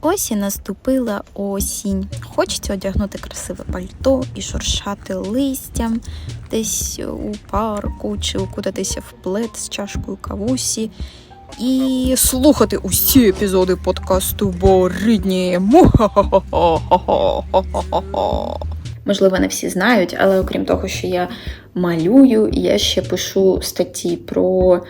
Ось і наступила осінь. Хочеться одягнути красиве пальто і шуршати листям десь у парку чи укутатися в плед з чашкою кавусі. І слухати усі епізоди подкасту бо рідні. Можливо, не всі знають, але окрім того, що я малюю, я ще пишу статті про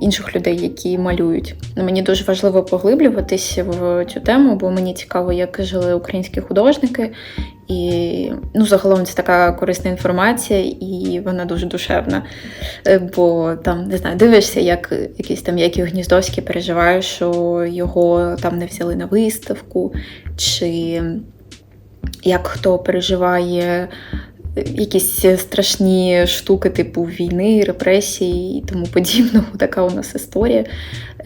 інших людей, які малюють. Ну, Мені дуже важливо поглиблюватися в цю тему, бо мені цікаво, як жили українські художники. І ну, загалом це така корисна інформація, і вона дуже душевна. Е, Бо там не знаю, дивишся, як якийсь там Яків Гніздовський переживає, що його там не взяли на виставку, чи як хто переживає якісь страшні штуки, типу війни, репресії і тому подібного. Така у нас історія.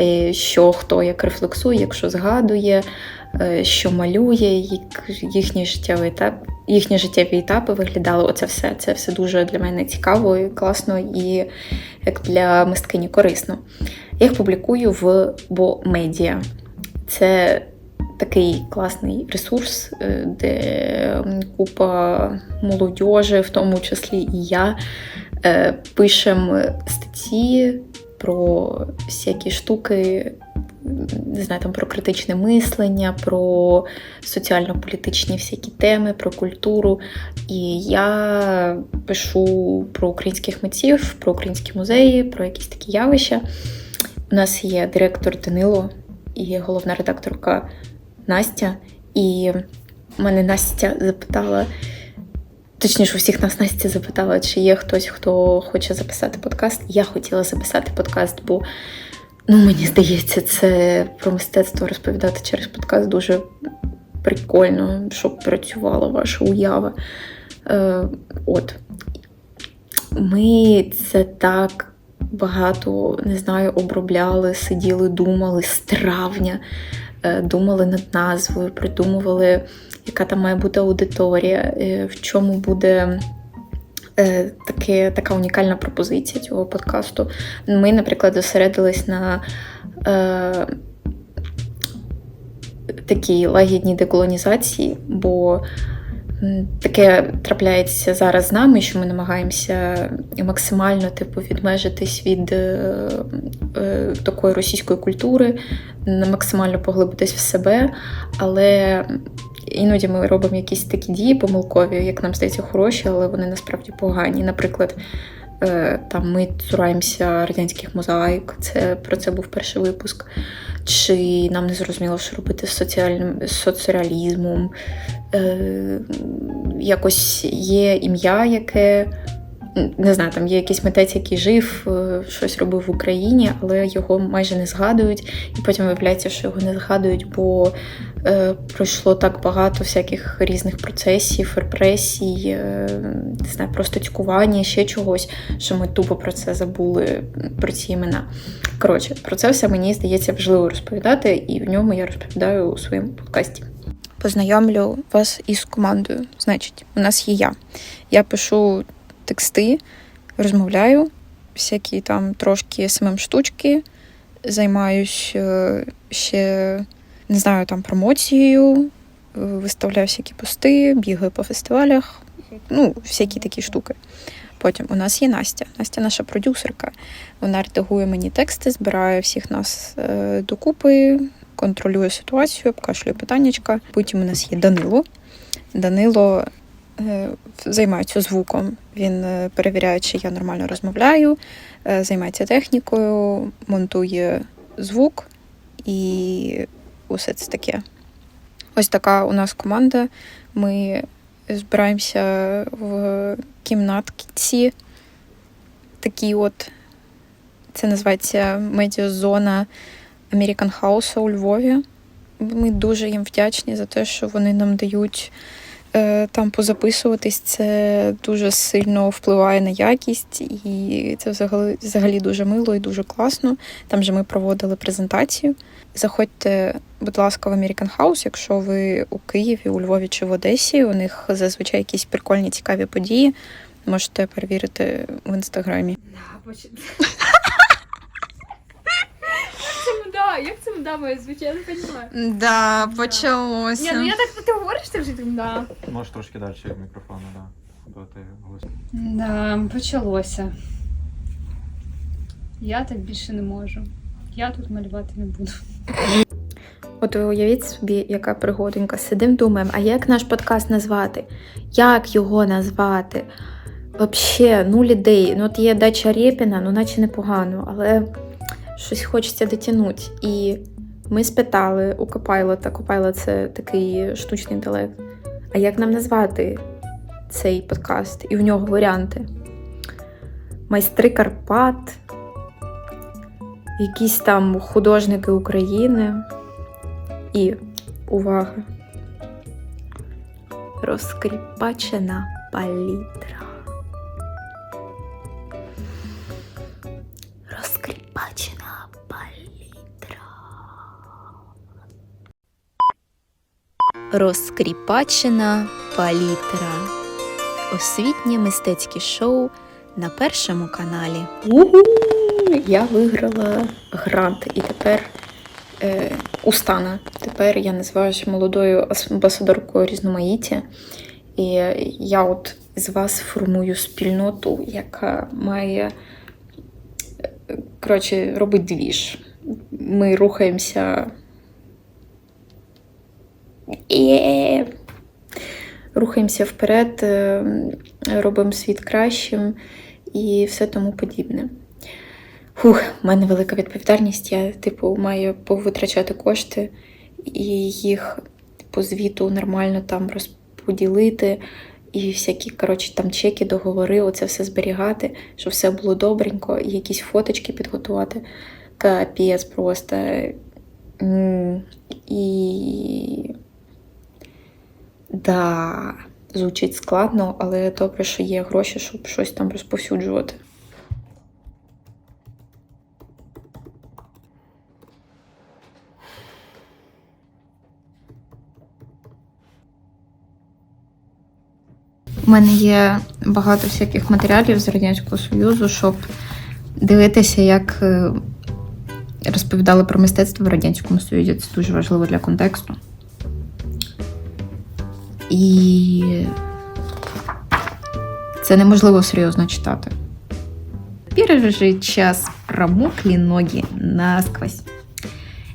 Е, Що хто як рефлексує, якщо згадує, е, що малює, їхні життєві етап, їхні життєві етапи виглядали. Оце все. Це все дуже для мене цікаво і класно, і як для мисткині корисно. Я їх публікую в Бомедіа. Це такий класний ресурс, е, де купа молодіжі, в тому числі і я, е, пишемо статті про всякі штуки. Не знаю, там про критичне мислення, про соціально-політичні всякі теми, про культуру. І я пишу про українських митців, про українські музеї, про якісь такі явища. У нас є директор Данило і головна редакторка Настя. І мене Настя запитала, точніше, у всіх нас Настя запитала, чи є хтось, хто хоче записати подкаст. Я хотіла записати подкаст, бо ну, мені здається, це про мистецтво розповідати через подкаст дуже прикольно, щоб працювала ваша уява. Е, От. Ми це так багато, не знаю, обробляли, сиділи, думали з травня. Е, думали над назвою, придумували, яка там має бути аудиторія, е, в чому буде е, таке, така унікальна пропозиція цього подкасту. Ми, наприклад, зосередились на е, такій лагідній деколонізації, бо Таке трапляється зараз з нами, що ми намагаємося максимально типу, відмежитись від е, е, такої російської культури, максимально поглибитись в себе, але іноді ми робимо якісь такі дії помилкові, як нам здається, хороші, але вони насправді погані. Наприклад, там ми цураємося радянських мозаїк, це про це був перший випуск. Чи нам не зрозуміло, що робити з соціальним соцреалізмом, е, якось є ім'я, яке не знаю, там є якийсь митець, який жив, е, щось робив в Україні, але його майже не згадують. І потім виявляється, що його не згадують, бо е, пройшло так багато всяких різних процесів, репресій, е, не знаю, просто цькування, ще чогось, що ми тупо про це забули, про ці імена. Коротше, про це все мені здається важливо розповідати, і в ньому я розповідаю у своєму подкасті. Познайомлю вас із командою. Значить, у нас є я. Я пишу тексти, розмовляю, всякі там трошки самим штучки, займаюсь е, ще, не знаю, там промоцією, е, виставляю всякі пости, бігаю по фестивалях, ну, всякі такі штуки. Потім у нас є Настя. Настя наша продюсерка. Вона редагує мені тексти, збирає всіх нас е, докупи, контролює ситуацію, обкашлює питаннячка. Потім у нас є Данило. Данило е, займається звуком. Він е, перевіряє, чи я нормально розмовляю, е, займається технікою, монтує звук і усе це таке. Ось така у нас команда. Ми збираємося в кімнатці. Такі от, це називається медіазона American House у Львові. Ми дуже їм вдячні за те, що вони нам дають там позаписуватись. Це дуже сильно впливає на якість, і це взагалі, взагалі дуже мило і дуже класно. Там же ми проводили презентацію. Заходьте, будь ласка, в American House, якщо ви у Києві, у Львові чи в Одесі. У них зазвичай якісь прикольні цікаві події. Можете перевірити в інстаграмі. Да, да, як це мда моя я не розумію. Да, Ні, почалося. ну я так, ти говориш, ти вже так, да. Можеш трошки далі від мікрофону, да. Бо ти голос. Да, почалося. Я так більше не можу. Я тут малювати не буду. От уявіть собі, яка пригоденька. Сидим, думаємо, а як наш подкаст назвати? Як його назвати? Вообще, нуль ідей. Ну, от є дача Рєпіна, ну наче непогано, але щось хочеться дотягнути. І ми спитали у Копайлота, Копайлот це такий штучний інтелект. А як нам назвати цей подкаст? І в нього варіанти. Майстри Карпат, якісь там художники України. І увага. Розкріпачена палітра. Розкріпачена палітра. Освітнє мистецьке шоу на першому каналі. Угу! Я виграла грант і тепер е, Устана. Тепер я називаюся молодою амбасадоркою різноманіття. І я от з вас формую спільноту, яка має е, коротше, робить двіж. Ми рухаємося. Є! Рухаємося вперед, е, робимо світ кращим і все тому подібне. Фух, в мене велика відповідальність. Я, типу, маю повитрачати кошти і їх по звіту нормально там розподілити. І всякі, коротше, там чеки, договори, оце все зберігати, щоб все було добренько, і якісь фоточки підготувати. Капець просто. І. Да, звучить складно, але добре, що є гроші, щоб щось там розповсюджувати. У мене є багато всяких матеріалів з Радянського Союзу, щоб дивитися, як е, розповідали про мистецтво в Радянському Союзі. Це дуже важливо для контексту. І це неможливо серйозно читати. Первый же час промокли ноги насквозь.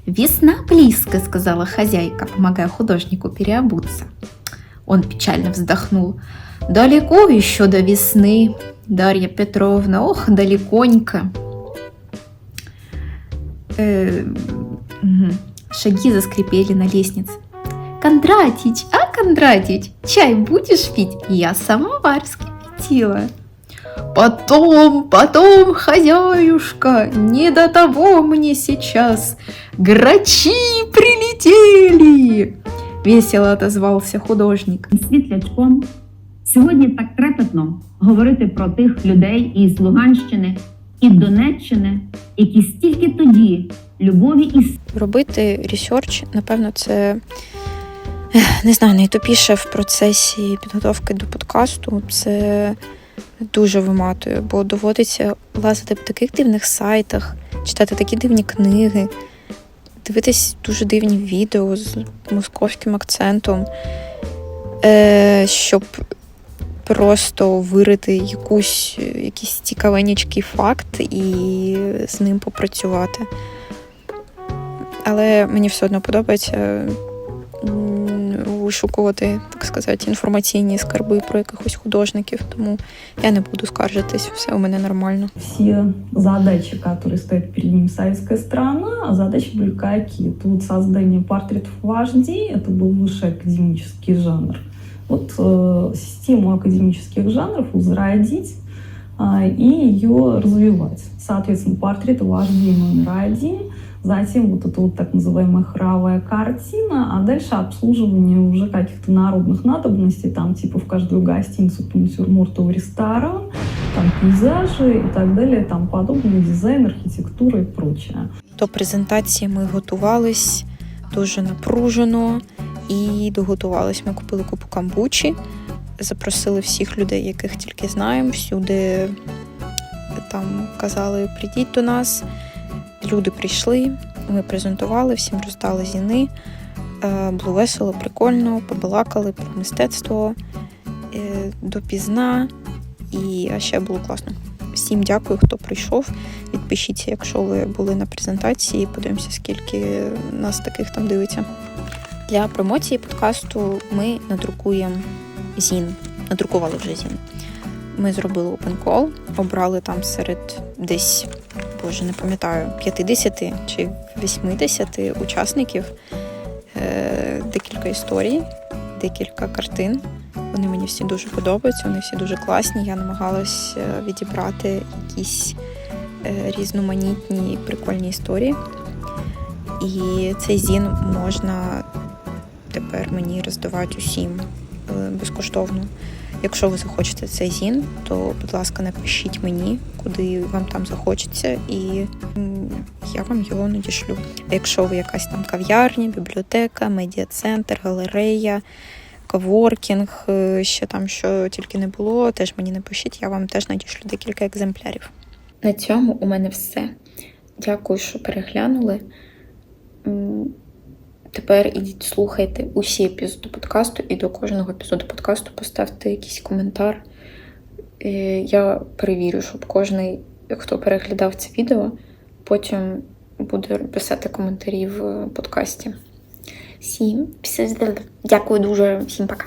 «Весна близко», — сказала хозяйка, помогая художнику переобуться. Он печально вздохнул. «Далеко еще до весны, Дарья Петровна, ох, далеконько». Э. Шаги заскрипели на лестнице. «Кондратич, а, Кондратич, чай будешь пить? Я самовар вскипятила». Потом, потом, хозяюшка, не до того мне сейчас. Грачи прилетели! Весело отозвался художник. світлячком. Сьогодні так трепетно говорити про тих людей із Луганщини і Донеччини, які стільки тоді любові і Робити ресерч, напевно, це не знаю, найтупіше в процесі підготовки до подкасту. Це дуже виматує, бо доводиться лазити в таких дивних сайтах, читати такі дивні книги, дивитись дуже дивні відео з московським акцентом, е, щоб просто вирити якусь, якийсь цікавенький факт і з ним попрацювати. Але мені все одно подобається вишукувати, так сказати, інформаційні скарби про якихось художників, тому я не буду скаржитись, все у мене нормально. все задачи, которые стоят перед ним советская страна, а задачи были какие? Тут создание портретов вождей, это был высший академический жанр. Вот э, систему академических жанров возродить а, и ее развивать. Соответственно, портреты вождей номер один, затем вот эта вот так называемая хоровая картина, а дальше обслуживание уже каких-то народных надобностей, там типа в каждую гостиницу по натюрморту в ресторан, там пейзажи и так далее, там подобное, дизайн, архітектура і прочее. До презентації ми готувались дуже напружено і доготувались. Ми купили купу камбучі, запросили всіх людей, яких тільки знаємо. Всюди там казали, прийдіть до нас. Люди прийшли, Ми презентували, всім роздали зіни. Е, Було весело, прикольно, побалакали про мистецтво е, допізна. І ще було класно. Всім дякую, хто прийшов. Відпишіться, якщо ви були на презентації. Подивимося, скільки нас таких там дивиться. Для промоції подкасту ми надрукуємо зін. Надрукували вже зін. Ми зробили call, обрали там серед десь, боже, не пам'ятаю, 50 чи 80 учасників е, декілька історій, декілька картин. Вони мені всі дуже подобаються, вони всі дуже класні. Я намагалась е, відібрати якісь е, різноманітні прикольні історії. І цей зін можна тепер мені роздавати усім безкоштовно. Якщо ви захочете цей зін, то, будь ласка, напишіть мені, куди вам там захочеться, і я вам його надішлю. А якщо ви якась там кав'ярня, бібліотека, медіа-центр, галерея, коворкінг, е, ще там що тільки не було, теж мені напишіть, я вам теж надішлю декілька екземплярів. На цьому у мене все. Дякую, що переглянули. Тепер ідіть слухайте усі епізоди подкасту, і до кожного епізоду подкасту поставте якийсь коментар. Е, Я перевірю, щоб кожен, хто переглядав це відео, потім буде писати коментарі в подкасті. Всім, дякую дуже, всім пока.